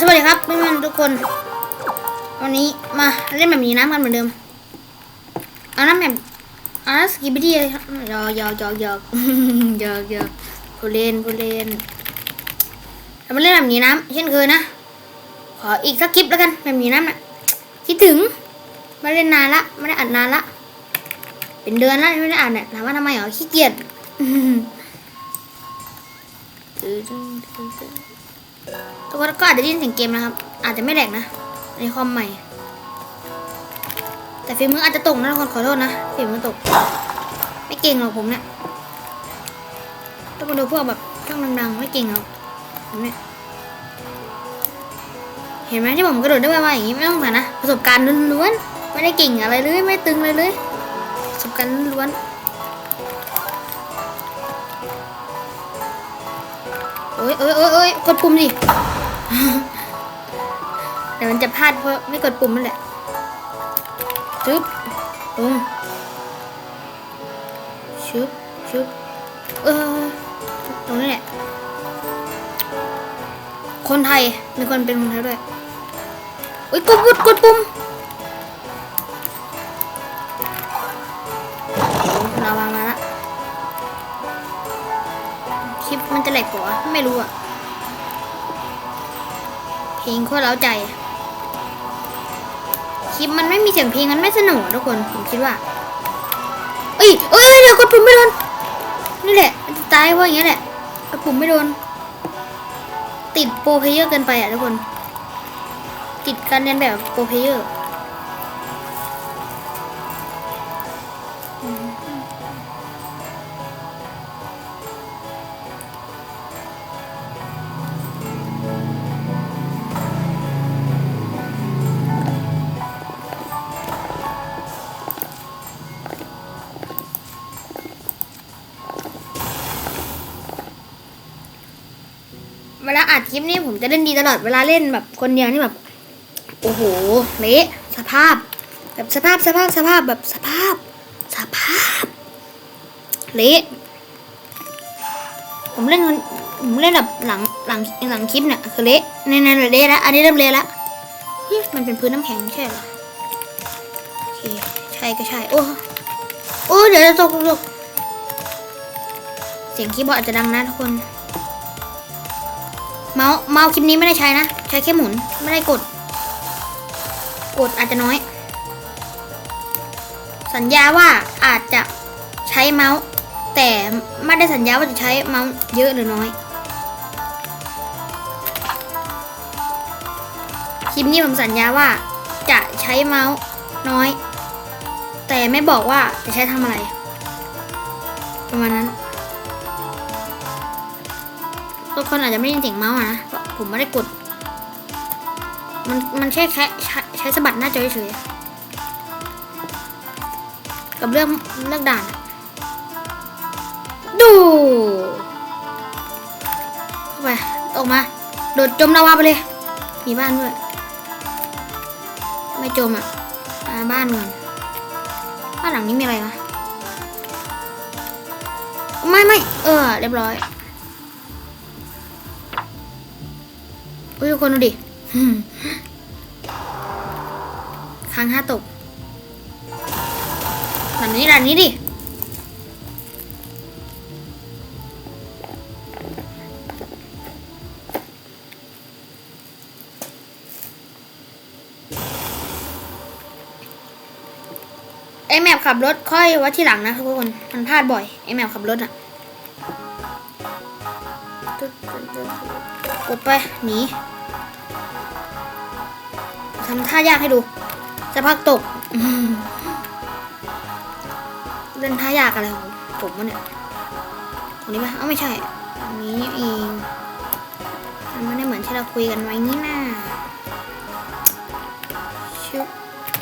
สวัสดีครับเพื่อนๆทุกคน วันนี้มาเล่นแบบนี้น้ำกันเหมือนเดิมเอาน้ำแบบเอาน้ำสกิปปี้เลยครับยอกหยอกหยอกหยอกหยอกหยอกผู้เล่นผู้เล่นเรามาเล่นแบบนี้น้ำเช่นเคยนะ ขออีกสักคลิปแล้วกันแบบนี้น้ำน่ะคิดถึงไม่เล่นนานละไม่ได้อัดนานละเป็นเดือนละไม่ได้อ่านเนี่ยถามว่าทำไมเหรอขี้เกียจ ทุกคนก็อาจจะได้ยินเสียงเกมนะครับ อาจจะไม่แหลกนะในคอมใหม่ แต่ฝีมืออาจจะตกนะทุกคนขอโทษนะฝีมือตก ไม่เก่งหรอกผมเนี่ยถ้ามาดูพวกแบบช่องดังๆไม่เก่งหรอกผมเนี่ยเห็นไหมที่ผมกระโดดได้ไวๆอย่างนี้ไม่ต้องใส่นะประสบการณ์ล้วนๆไม่ได้เก่งอะไรเลยไม่ตึงเลยเลยประสบการณ์ล้วนๆ อ้ยโอ้ยโอ้ยโอ้ยกดปุ่มดิเดี๋ยวมันจะพลาดเพราะไม่กดปุ่มนั่นแหละชึบปุ่มชึบชึบเออตรงนี้แหละ คนไทยมีคนเป็นคนไทยด้วยอุ้ยกดกดกดปุ่ม คลิปมันจะแหลกว่าไม่รู้อะเพลงโคตรเล้าใจ คลิปมันไม่มีเสียงเพลงมันไม่สนุกอะทุกคน ผมคิดว่า เอ้ยเอ้ยเดี๋ยวกดปุ่มไม่โดน นี่แหละมันจะตายเพราะอย่างนี้แหละกดปุ่มไม่โดน ติดโปรเพเยอร์เกินไปอะทุกคน ติดการเรียนแบบโปรเพเยอร์ นี่ผมจะเล่นดีตลอดเวลาเล่นแบบคนเดียวนี่แบบ โอ้โหเละสภาพ แบบสภาพสภาพสภาพแบบสภาพ สภาพเละผมเล่นคนผมเล่นแบบหลังหลังหลังคลิปเนี่ยคือเละในในเละแล้วอันนี้เริ่มเละแล้วเฮ้ยมันเป็นพื้นน้ำแข็งใช่เหรอโอเคใช่ก็ใช่โอ้โอ้เดี๋ยวจะตกตกเสียงคีย์บอร์ดอาจจะดังนะทุกคน เมาส์เมาส์คลิปนี้ไม่ได้ใช้นะ ใช้แค่หมุน ไม่ได้กด กดอาจจะน้อย สัญญาว่าอาจจะใช้เมาส์ แต่ไม่ได้สัญญาว่าจะใช้เมาส์เยอะหรือน้อยคลิปนี้ผมสัญญาว่าจะใช้เมาส์น้อย แต่ไม่บอกว่าจะใช้ทำอะไร ประมาณนั้น คนอาจจะไม่ได้ยินเสียงเมาส์นะเพราะผมไม่ได้กด มันมันแค่ใช้ใช้สะบัดหน้าจอเฉยๆกับเรื่องเรื่องด่าน ดูเข้าไปออกมา โดดจมลาวาไปเลย มีบ้านด้วย ไม่จมอะมาบ้านก่อนบ้านหลังนี้มีอะไรวะไม่ไม่เออ เรียบร้อย อุ้ยทุกคนดูดิครั้งห้าตกแบบนี้แบบนี้ดิไอแมปขับรถค่อยวัดที่หลังนะทุกคน มันพลาดบ่อยไอแมปขับรถอะ กดไปหนีทำท่ายากให้ดูจะพักตกเล่นท่ายากอะไรของผมวะเนี่ยตรงนี้ปะเอ้าไม่ใช่อันนี้เองมันไม่ได้เหมือนที่เราคุยกันไว้นี่นาชุบ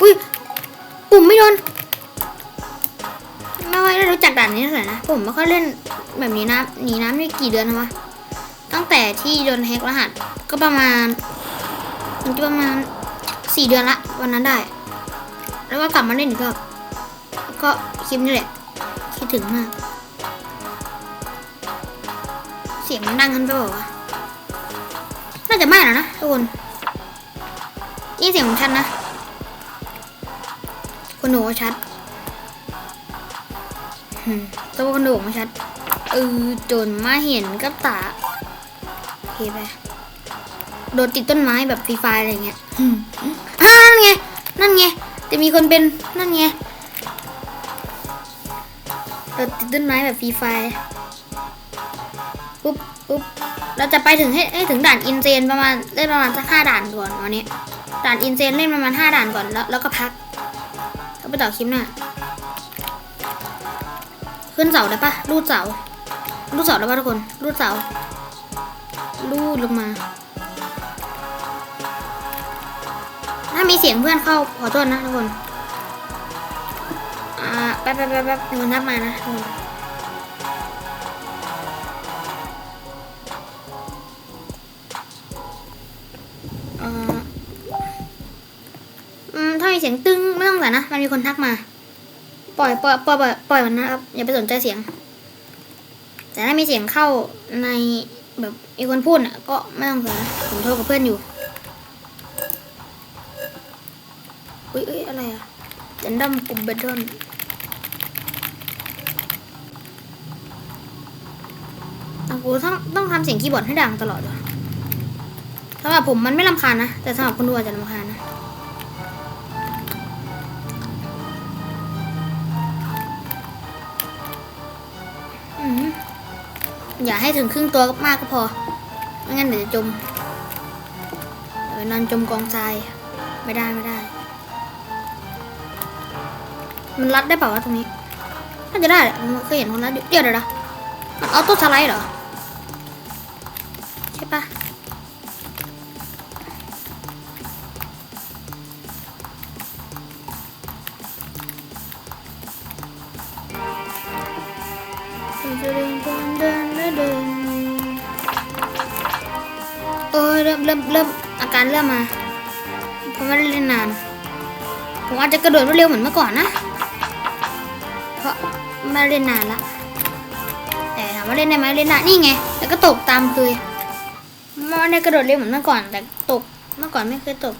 อุ้ยปุ่มไม่โดนไม่ค่อยได้รู้จักด่านนี้เท่าไหร่นะผมไม่ค่อยเล่นแบบนี้นะหนีน้ำนี่กี่เดือนแล้ววะ ตั้งแต่ที่โดนแฮกรหัสก็ประมาณมันจะประมาณสี่เดือนละวันนั้นได้ แล้วก็กลับมาเล่นอีกรอบก็คลิปนี่แหละคิดถึงมาก เสียงมันดังกันไปบอกว่าน่าจะไม่หรอนะทุกคนนี่เสียงของฉันนะคนหนูชัดตัวคนหนูไม่ชัดเออจนมาเห็นกับตา เคไปโดดติดต้นไม้แบบฟรีไฟร์อะไรเงี้ยอืมอ่านั่นไง นั่นไง จะมีคนเป็น นั่นไง โดดติดต้นไม้แบบฟรีไฟร์ปุ๊บปุ๊บเราจะไปถึงให้ให้ถึงด่านอินเซนประมาณเล่นประมาณสักห้าด่านก่อนวันนี้ ด่านอินเซนเล่นประมาณห้าด่านก่อนแล้วแล้วก็พักแล้วไปต่อคลิปหน้า ขึ้นเสาได้ปะลูดเสาลูดเสาได้ปะทุกคนลูดเสา ลูดลงมาถ้ามีเสียงเพื่อนเข้าขอโทษนะทุกคนอ่าแป๊บแป๊บแป๊บแป๊บมีคนทักมานะทุกคนเอ่ออืมถ้ามีเสียงตึ้งไม่ต้องใส่นะ มันมีคนทักมาปล่อยปล่อยปล่อยปล่อยปล่อยมันนะครับ อย่าไปสนใจเสียง แต่ถ้ามีเสียงเข้าใน แบบมีคนพูดน่ะก็ไม่ต้องสนผมโทรกับเพื่อนอยู่อุ้ยอยอะไรอะเจนดัมกลุ่มเบดดอนอะกูต้องต้องทำเสียงคีย์บอร์ดให้ดังตลอดเลยสำหรับผมมันไม่ลำคาญนะ แต่สำหรับคนดูอาจจะลำคาญนะ อย่าให้ถึงครึ่งตัวมากก็พอไม่งั้นเดี๋ยวจะจมเดี๋ยวนอนจมกองทรายไม่ได้ไม่ได้ มันรัดได้เปล่าวะตรงนี้น่าจะได้แหละผมเคยเห็นคนรัดเดี๋ยวเดี๋ยวนะมันออโต้สไลด์เหรอใช่ปะ เริ่มมาเพราะไม่ได้เล่นนาน ผมอาจจะกระโดดเร็วเหมือนเมื่อก่อนนะ เพราะไม่ได้เล่นนานละแต่ถามว่าเล่นได้ไหมเล่นได้นี่ไง แล้วก็ตกตามเคยไม่ได้กระโดดเร็วเหมือนเมื่อก่อน แต่ตกเมื่อก่อนไม่เคยตก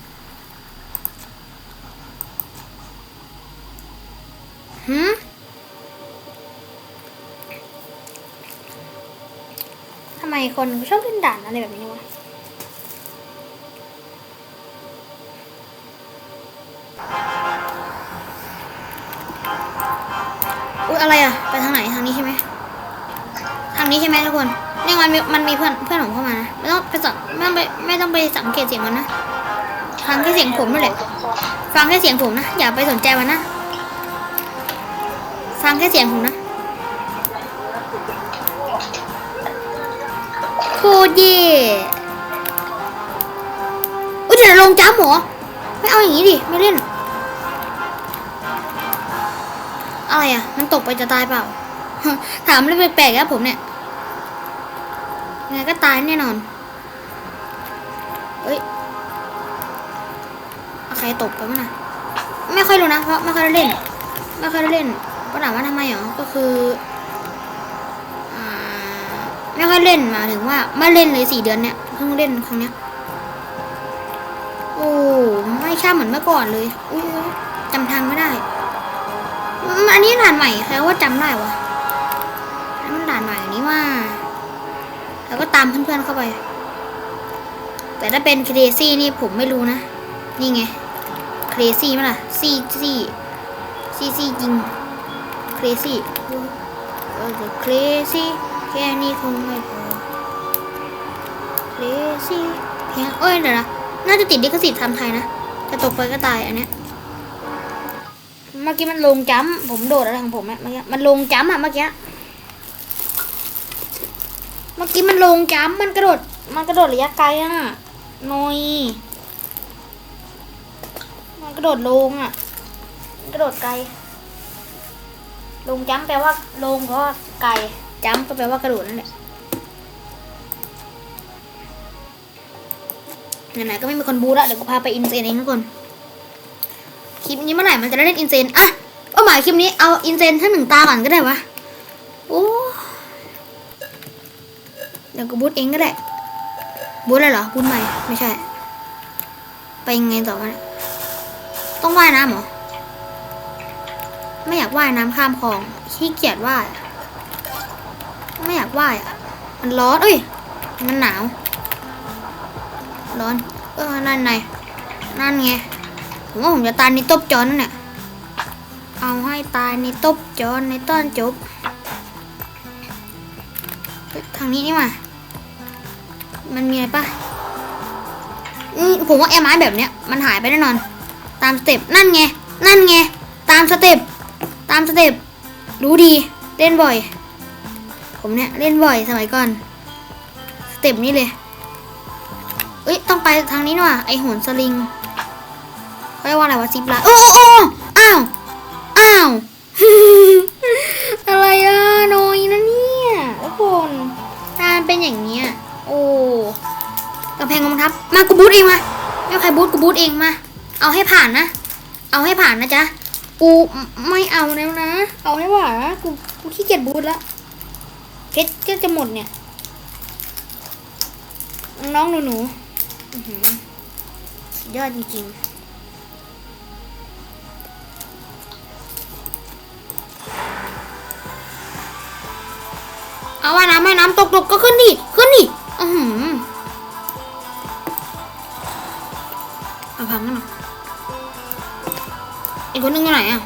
หืมทำไมคนชอบเล่นด่านอะไรแบบนี้วะ นี้ใช่ไหมทุกคนเนี่ยมันมันมีเพื่อนเพื่อนผมเข้ามานะไม่ต้องไปสังไม่ต้องไปไม่ต้องไปสังเกตเสียงมันนะฟังแค่เสียงผมนั่นแหละ ฟังแค่เสียงผมนะอย่าไปสนใจมันนะฟังแค่เสียงผมนะโคตรเย่อุ้ยเดี๋ยวลงจ้ำหรอไม่เอาอย่างนี้ดิไม่เล่นอะไรอะ มันตกไปจะตายเปล่า ถามเรื่องแปลกๆครับผมเนี่ย ไงก็ตายแน่นอน เฮ้ยเอาใครตกไปมั้งนะไม่ค่อยรู้นะ เพราะไม่ค่อยเล่น ไม่ค่อยเล่นก็ถามว่าทำไมเหรอ ก็คือไม่ค่อยเล่นมาถึงว่าไม่เล่นเลยสี่เดือนเนี่ยเพิ่งเล่นครั้งเนี้ย โอ้ไม่ใช่เหมือนเมื่อก่อนเลย อุ้ยจำทางไม่ได้ อันนี้ด่านใหม่ใครว่าจำได้วะอันนี้มันด่านใหม่นี่ว่า แล้วก็ตามเพื่อนๆเข้าไป แต่ถ้าเป็นครซี่นี่ผมไม่รู้นะ นี่ไงครซี่มั้ยล่ะซี่ซี่ซี่ซี่จริงครซี่เออครซี่แค่นี้คงไม่พอครซี่เพียงเอ้ยเดี๋ยวนะน่าจะติดลิขสิทธิ์ทำไทยนะจะตกไปก็ตายอันเนี้ยเมื่อกี้มันลงจ้ำผมโดดอะไรของผมอะเมื่อกี้มันลงจ้ำอะเมื่อกี้ มื่อกี้มันลงจ้ำมันกระโดด มันกระโดดระยะไกลอะนอยมันกระโดดลงอะ กระโดดไกล ลงจ้ำแปลว่าลงเพราะไกลจ้ำก็แปลว่ากระโดดนั่นแหละไหนๆก็ไม่มีคนบูละเดี๋ยวกูพาไปอินเซนเองทุกคน คลิปนี้เมื่อไหร่มันจะได้เล่นอินเซนอะเป้าหมายคลิปนี้เอาอินเซนทั้งหนึ่งตาก่อนก็ได้วะ โอ้ เดี๋ยวกูบูทเองก็ได้บูธเลยเหรอบูธใหม่ไม่ใช่ ไปยังไงต่อวะต้องว่ายน้ำเหรอไม่อยากว่ายน้ำข้ามคลองขี้เกียจว่ายไม่อยากว่ายอะมันร้อนเอ้ยมันหนาว ร้อนเออนั่นไงนั่นไงผมว่าผมจะตายในตบจอนนั่นแหละเอาให้ตายในตบจอนในตอนจบทางนี้นี่มา มันมีอะไรปะอืมผมว่าแอร์ไม้แบบเนี้ยมันหายไปแน่นอน ตามสเต็ปนั่นไง นั่นไง ตามสเต็ปตามสเต็ปรู้ดี เล่นบ่อย ผมเนี่ยเล่นบ่อยสมัยก่อน สเต็ปนี้เลย เอ้ยต้องไปทางนี้หน่อยไอโหนสลิงเขาเรียกว่าอะไรวะซิปลน์โอ้โอ้โอ้อ้าวอ้ กระแพงกองทัพมากูบูทเองมาไม่ใครบูทกูบูทเองมา เอาให้ผ่านนะ เอาให้ผ่านนะจ๊ะ กูไม่เอาแล้วนะ เอาให้ผ่านะกูกูขี้เกียจบูทละเพชรก็จะหมดเนี่ย น้องหนูหนูยอดจริงๆเอาว่าน้ำว่น้ำตกตกก็ขึ้นดิขึ้นดิ งกันหน่อยอีกคนนึงอยู่ไหนอะ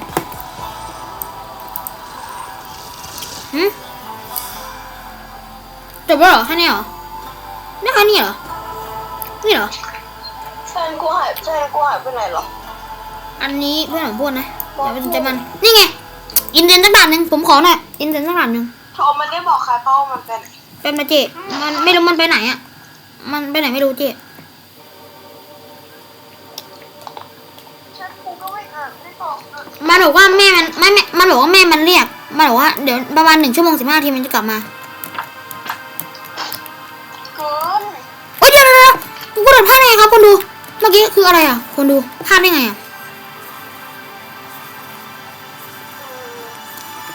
หืมจบแล้วเหรอแค่นี้เหรอได้แค่นี้เหรอ นี่เหรอ แฟนกูหายแฟนกูหายไปไหนเหรอ อันนี้เพื่อนผมพูดนะเดี๋ยวไปสนใจมัน นี่ไง อินเดนตั้งด่านหนึ่งผมขอหน่อย อินเดนตั้งด่านหนึ่งโทรมันได้บอกใครเป้าว่ามันเป็นไหนเป็นมาเจมันไม่รู้มันไปไหนอะ มันไปไหนไม่รู้เจ แชทกูก็ไม่อ่านไม่ตอบอะ มันบอกว่าแม่มันไม่แม่มันบอกว่าแม่มันเรียก มันบอกว่าเดี๋ยวประมาณหนึ่งชั่วโมงสิบห้านาทีมันจะกลับมาเกินโอ้ยเดี๋ยวเดี๋ยวเดี๋ยวกูกระโดดพลาดได้ไงครับคนดู เมื่อกี้คืออะไรอะคนดูพลาดได้ไงอะ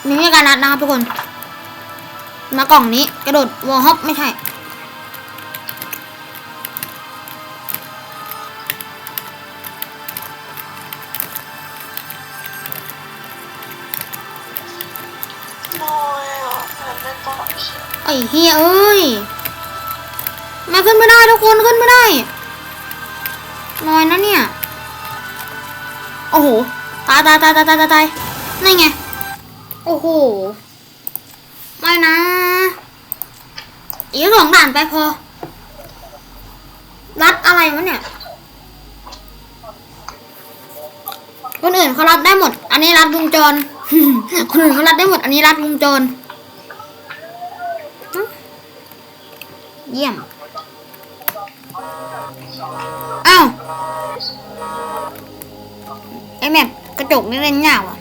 มีวิธีการนัดนะครับทุกคน มากล่องนี้กระโดดวอลฮอปไม่ใช่ ไอ้เฮียเอ้ยมาขึ้นไม่ได้ทุกคนขึ้นไม่ได้นอยนะเนี่ย โอ้โหตายตายตายตายตายตายตายนี่ไง โอ้โห ไม่นะ อีกสองด่านไปพอ รัดอะไรวะเนี่ย คนอื่นเขารัดได้หมด อันนี้รัดวงจร คนอื่นเขารัดได้หมด อันนี้รัดวงจร เยี่ยมอ้าวไอแมปกระจกนี่เล่นยากว่ะ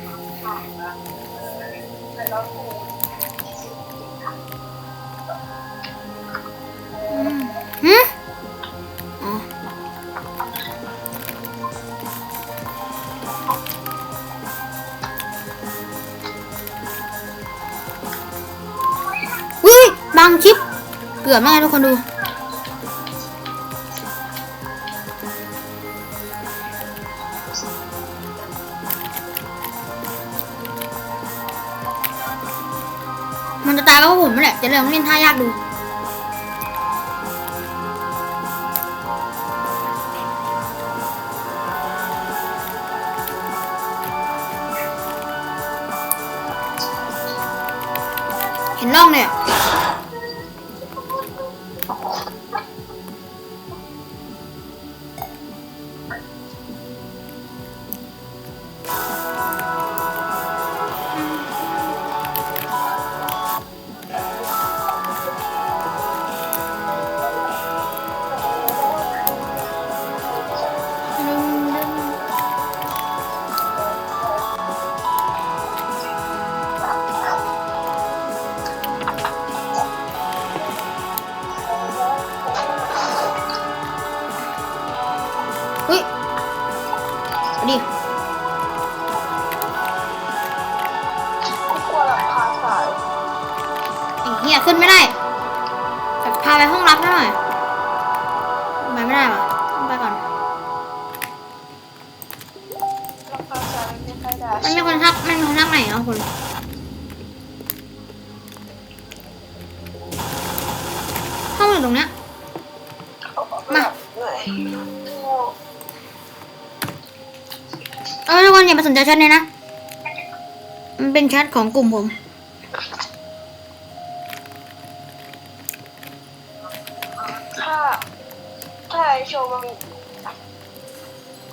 อืมหืมอ๋อวิบางคลิป เกือบแม่ให้ทุกคนดู มันจะตายเพราะผมนี่แหละจะเลยต้องเล่นท่ายากดู เฮ้ยดิกลัวหลังคาสายไอ้เหี้ยขึ้นไม่ได้แต่พาไปห้องรับหน่อยไปไม่ได้หรอไปก่อนมันมีคนทักมันมีคนทักไหนเนะคุณ ใจแชทเลยนะ มันเป็นแชทของกลุ่มผม ถ้า ถ้าไอโชว์มัน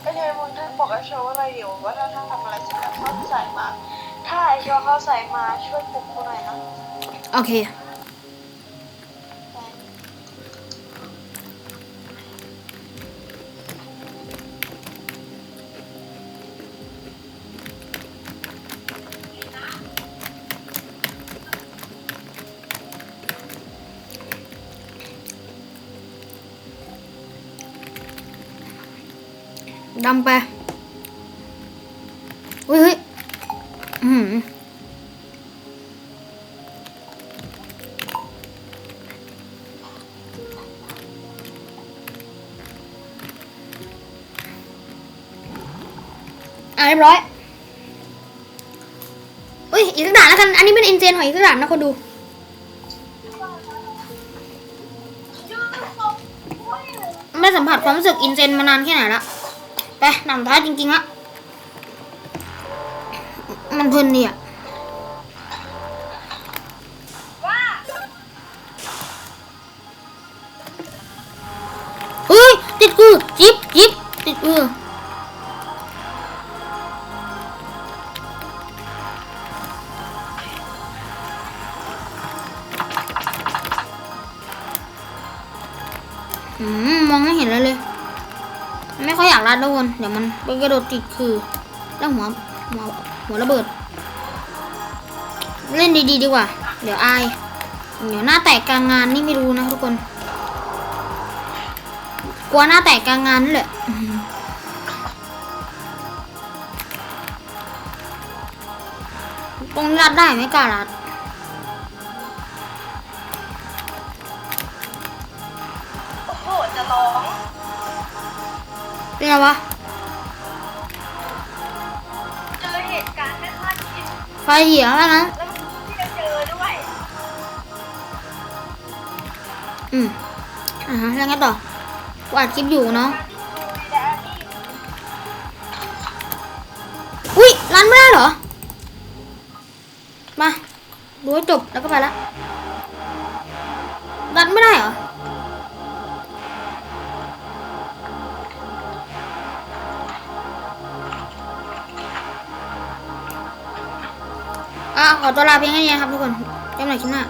ไอเทมมันท่านบอกไอโชว์ว่าอะไรอยู่ว่าถ้าท่านทำอะไรเสร็จแล้วเขาใส่มา ถ้าไอโชว์เขาใส่มาช่วยปลุกเขาหน่อยนะ โอเค ดำไปอุ้ยเฮ้ยอือหืออะเรียบร้อยอุ้ยอีกสักด่านแล้วกัน อันนี้เป็นเอินเจนของอีกสักด่านนะคนดู ไม่สัมผัสความรู้สึกอินเจนมานานแค่ไหนละ ไปหนังท้าจริงๆอะมันเพลินเนี่ย เฮ้ย ติดกูจิบจิบติดกูอื รัดทุกคนเดี๋ยวมันไปกระโดดติดคือแล้วหัวหัวหัวระเบิด เล่นดีๆดีกว่า เดี๋ยวอายเดี๋ยวหน้าแตกกลางงานนี่ไม่รู้นะทุกคน กลัวหน้าแตกกลางงานนั่นแหละตรงรัดได้ไหมกล้ารัด เป็นไงวะ เจอเหตุการณ์ไม่คาดคิดไฟเหี่ยวแล้วนะ แล้วที่จะเจอด้วยอืม อ่าฮะแล้วไงต่อกูอัดคลิปอยู่เนาะ การที่ดูในแดนนี่อุ้ยรันไม่ได้เหรอ มา ดูให้จบแล้วก็ไปละรันไม่ได้เหรอ ขอตัวลาเพียงแค่นี้นะครับทุกคนเจอกันใหม่คลิปหน้า